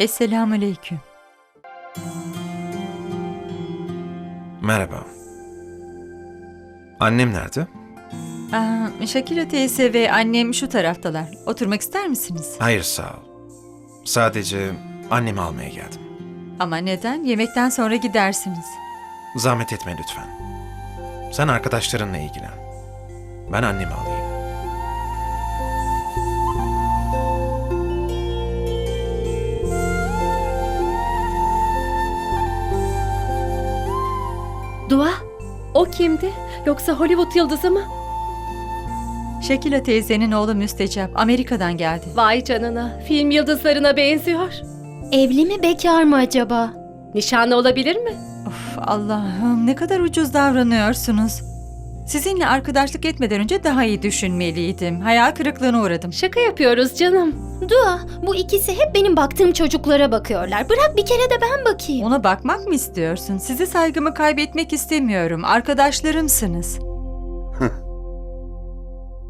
Esselamu Aleyküm. Merhaba. Annem nerede? Aa, Şakira teyze ve annem şu taraftalar. Oturmak ister misiniz? Hayır sağ ol. Sadece annemi almaya geldim. Ama neden? Yemekten sonra gidersiniz. Zahmet etme lütfen. Sen arkadaşlarınla ilgilen. Ben annemi alayım. Dua, o kimdi? Yoksa Hollywood yıldızı mı? Şakira teyzenin oğlu Müstecap Amerika'dan geldi. Vay canına, film yıldızlarına benziyor. Evli mi bekar mı acaba? Nişanlı olabilir mi? Of Allah'ım ne kadar ucuz davranıyorsunuz. Sizinle arkadaşlık etmeden önce daha iyi düşünmeliydim. Hayal kırıklığına uğradım. Şaka yapıyoruz canım. Dua, bu ikisi hep benim baktığım çocuklara bakıyorlar. Bırak bir kere de ben bakayım. Ona bakmak mı istiyorsun? Size saygımı kaybetmek istemiyorum. Arkadaşlarımsınız.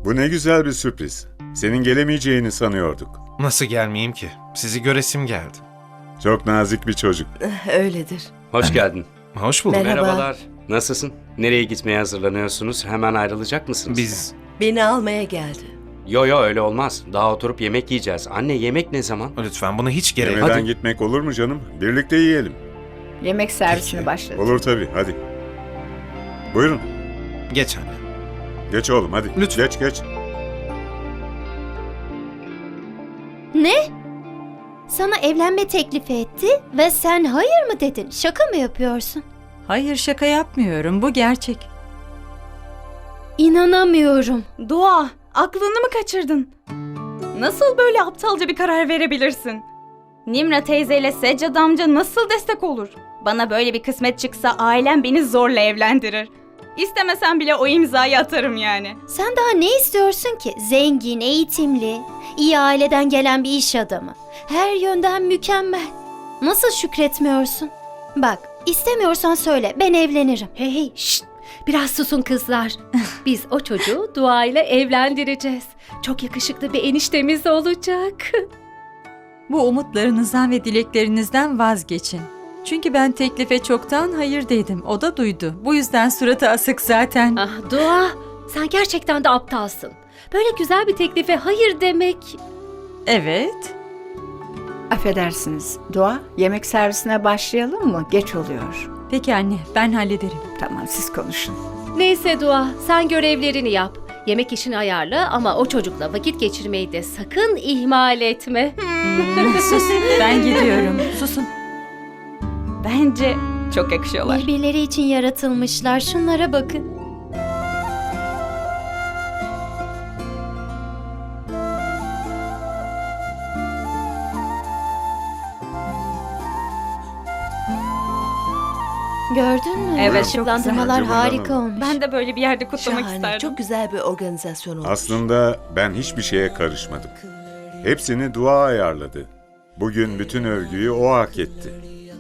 Bu ne güzel bir sürpriz. Senin gelemeyeceğini sanıyorduk. Nasıl gelmeyeyim ki? Sizi göresim geldi. Çok nazik bir çocuk. Öyledir. Hoş geldin. Hoş bulduk. Merhaba. Merhabalar. Nasılsın? Nereye gitmeye hazırlanıyorsunuz? Hemen ayrılacak mısınız? Biz Beni almaya geldi. Yo yo öyle olmaz. Daha oturup yemek yiyeceğiz. Anne yemek ne zaman? lütfen bunu hiç gerek Yemeden Hadi. gitmek olur mu canım? Birlikte yiyelim. Yemek servisini Peki. başladı. Olur tabii, hadi. Buyurun, Geç anne. geç oğlum hadi. Lütfen. Geç geç. Ne? Sana evlenme teklifi etti ve sen hayır mı dedin? Şaka mı yapıyorsun? Hayır şaka yapmıyorum. Bu gerçek. İnanamıyorum. Dua, aklını mı kaçırdın? Nasıl böyle aptalca bir karar verebilirsin? Nimra teyzeyle Seccad amca nasıl destek olur? Bana böyle bir kısmet çıksa ailem beni zorla evlendirir. İstemesem bile o imzayı atarım yani. Sen daha ne istiyorsun ki? Zengin, eğitimli, iyi aileden gelen bir iş adamı. Her yönden mükemmel. Nasıl şükretmiyorsun? Bak, istemiyorsan söyle, ben evlenirim. Hey hey, şşt! Biraz susun kızlar. Biz o çocuğu Dua ile evlendireceğiz. Çok yakışıklı bir eniştemiz olacak. Bu umutlarınızdan ve dileklerinizden vazgeçin. Çünkü ben teklife çoktan hayır dedim. O da duydu. Bu yüzden suratı asık zaten. ah Dua, sen gerçekten de aptalsın. Böyle güzel bir teklife hayır demek... Evet. Affedersiniz. Dua, yemek servisine başlayalım mı? Geç oluyor. Peki anne, ben hallederim. Tamam, siz konuşun. Neyse Dua, sen görevlerini yap. Yemek işini ayarla ama o çocukla vakit geçirmeyi de sakın ihmal etme. Hmm, sus. Ben gidiyorum. Susun. Bence çok yakışıyorlar. Birbirleri için yaratılmışlar. Şunlara bakın. Gördün mü? çok güzel. Işıklandırmalar harika olmuş. Ben de böyle bir yerde kutlamak Şahane. isterdim. Çok güzel bir organizasyon olmuş. Aslında ben hiçbir şeye karışmadım. Hepsini dua ayarladı. Bugün bütün övgüyü o hak etti.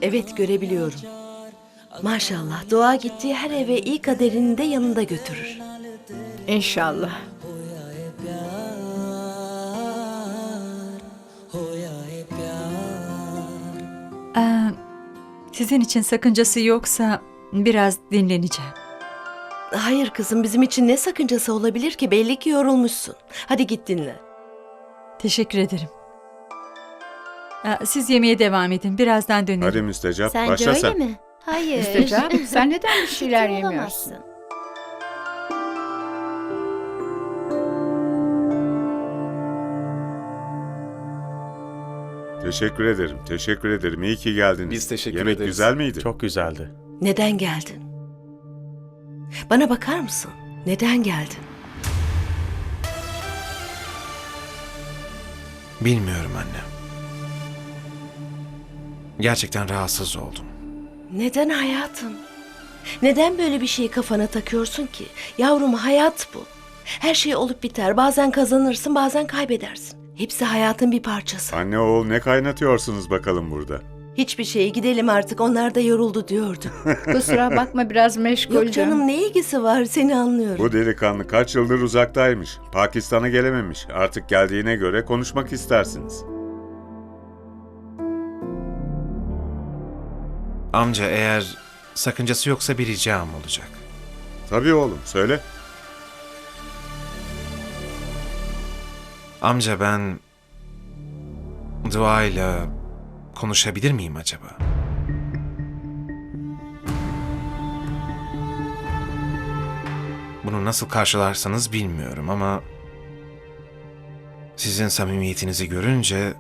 Evet görebiliyorum. Maşallah dua gittiği her eve iyi kaderini de yanında götürür. İnşallah. Sizin için sakıncası yoksa biraz dinleneceğim. Hayır kızım bizim için ne sakıncası olabilir ki? Belli ki yorulmuşsun. Hadi git dinle. Teşekkür ederim. Siz yemeğe devam edin. Birazdan dönerim. Hadi müstecap, Sence başla öyle sen. mi? Hayır. Müstecap, sen neden bir şeyler Ciddi yemiyorsun? olamazsın. Teşekkür ederim, teşekkür ederim. İyi ki geldiniz. Biz teşekkür Yemek ederiz. güzel miydi? Çok güzeldi. Neden geldin? Bana bakar mısın? Neden geldin? Bilmiyorum anne. Gerçekten rahatsız oldum. Neden hayatım? Neden böyle bir şeyi kafana takıyorsun ki? Yavrum hayat bu. Her şey olup biter. Bazen kazanırsın, bazen kaybedersin. Hepsi hayatın bir parçası. Anne oğul ne kaynatıyorsunuz bakalım burada? Hiçbir şeye gidelim artık. Onlar da yoruldu diyordu. Kusura bakma biraz meşguldüm. Yok canım ne ilgisi var seni anlıyorum. Bu delikanlı kaç yıldır uzaktaymış. Pakistan'a gelememiş. Artık geldiğine göre konuşmak istersiniz. Amca eğer sakıncası yoksa bir ricam olacak. Tabii oğlum, söyle. Amca ben duayla konuşabilir miyim acaba? Bunu nasıl karşılarsanız bilmiyorum ama sizin samimiyetinizi görünce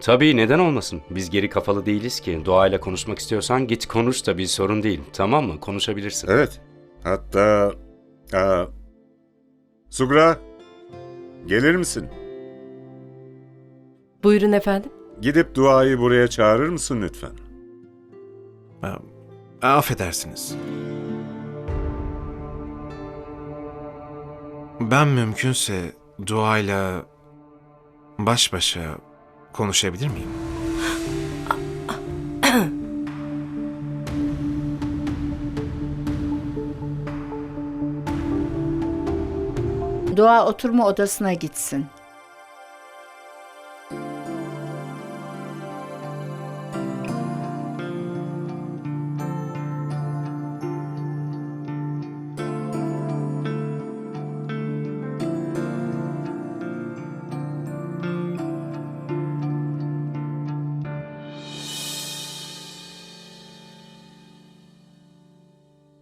Tabii neden olmasın? Biz geri kafalı değiliz ki. Doğayla konuşmak istiyorsan git konuş da bir sorun değil. Tamam mı? Konuşabilirsin. Evet. Hatta... Aa, Sugra, gelir misin? Buyurun efendim. Gidip duayı buraya çağırır mısın lütfen? Ha, affedersiniz. Ben mümkünse duayla baş başa konuşabilir miyim? Dua oturma odasına gitsin.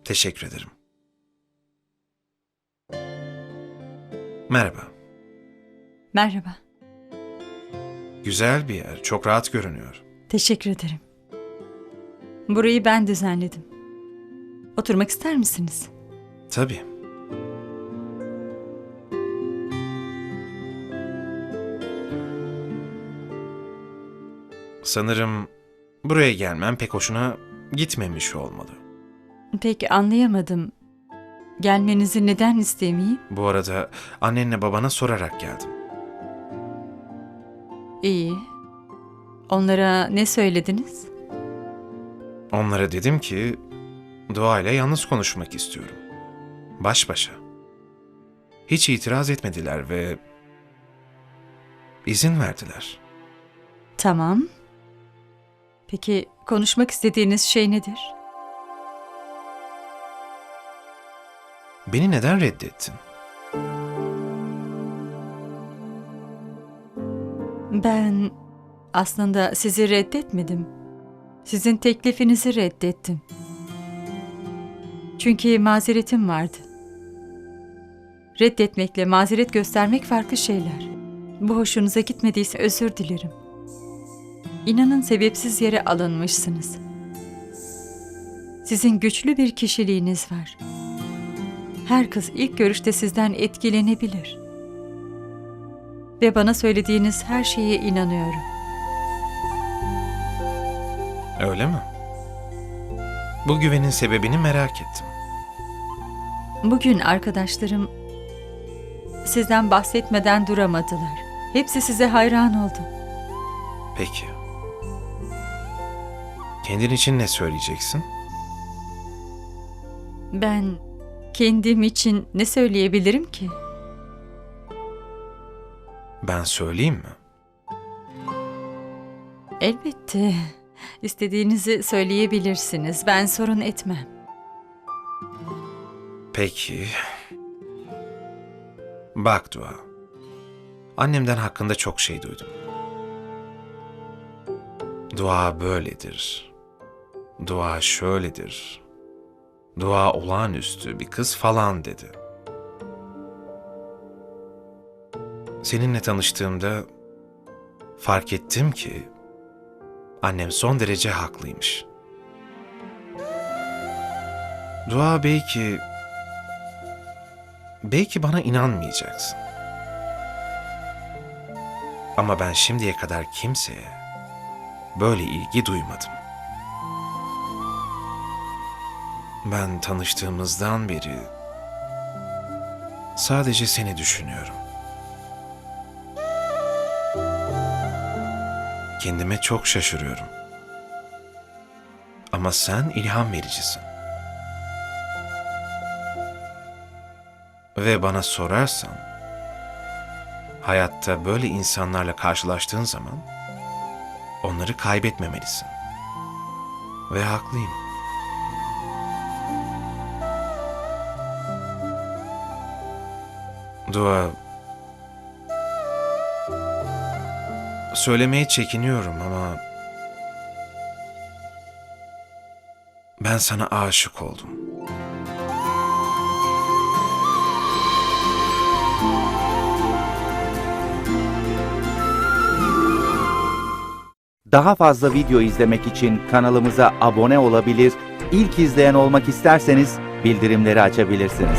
Teşekkür ederim. Merhaba. Merhaba. Güzel bir yer. Çok rahat görünüyor. Teşekkür ederim. Burayı ben düzenledim. Oturmak ister misiniz? Tabii. Sanırım buraya gelmem pek hoşuna gitmemiş olmalı. Peki anlayamadım. Gelmenizi neden istemeyeyim? Bu arada annenle babana sorarak geldim. İyi. Onlara ne söylediniz? Onlara dedim ki Dua ile yalnız konuşmak istiyorum. Baş başa. Hiç itiraz etmediler ve izin verdiler. Tamam. Peki konuşmak istediğiniz şey nedir? Beni neden reddettin? Ben aslında sizi reddetmedim. Sizin teklifinizi reddettim. Çünkü mazeretim vardı. Reddetmekle mazeret göstermek farklı şeyler. Bu hoşunuza gitmediyse özür dilerim. İnanın sebepsiz yere alınmışsınız. Sizin güçlü bir kişiliğiniz var. Her kız ilk görüşte sizden etkilenebilir. Ve bana söylediğiniz her şeye inanıyorum. Öyle mi? Bu güvenin sebebini merak ettim. Bugün arkadaşlarım sizden bahsetmeden duramadılar. Hepsi size hayran oldu. Peki. Kendin için ne söyleyeceksin? Ben kendim için ne söyleyebilirim ki? Ben söyleyeyim mi? Elbette. İstediğinizi söyleyebilirsiniz. Ben sorun etmem. Peki. Bak Dua. Annemden hakkında çok şey duydum. Dua böyledir. Dua şöyledir. Dua olağanüstü bir kız falan dedi. Seninle tanıştığımda fark ettim ki annem son derece haklıymış. Dua belki belki bana inanmayacaksın. Ama ben şimdiye kadar kimseye böyle ilgi duymadım. Ben tanıştığımızdan beri sadece seni düşünüyorum. Kendime çok şaşırıyorum. Ama sen ilham vericisin. Ve bana sorarsan, hayatta böyle insanlarla karşılaştığın zaman onları kaybetmemelisin. Ve haklıyım. Dua... Söylemeye çekiniyorum ama... Ben sana aşık oldum. Daha fazla video izlemek için kanalımıza abone olabilir, ilk izleyen olmak isterseniz bildirimleri açabilirsiniz.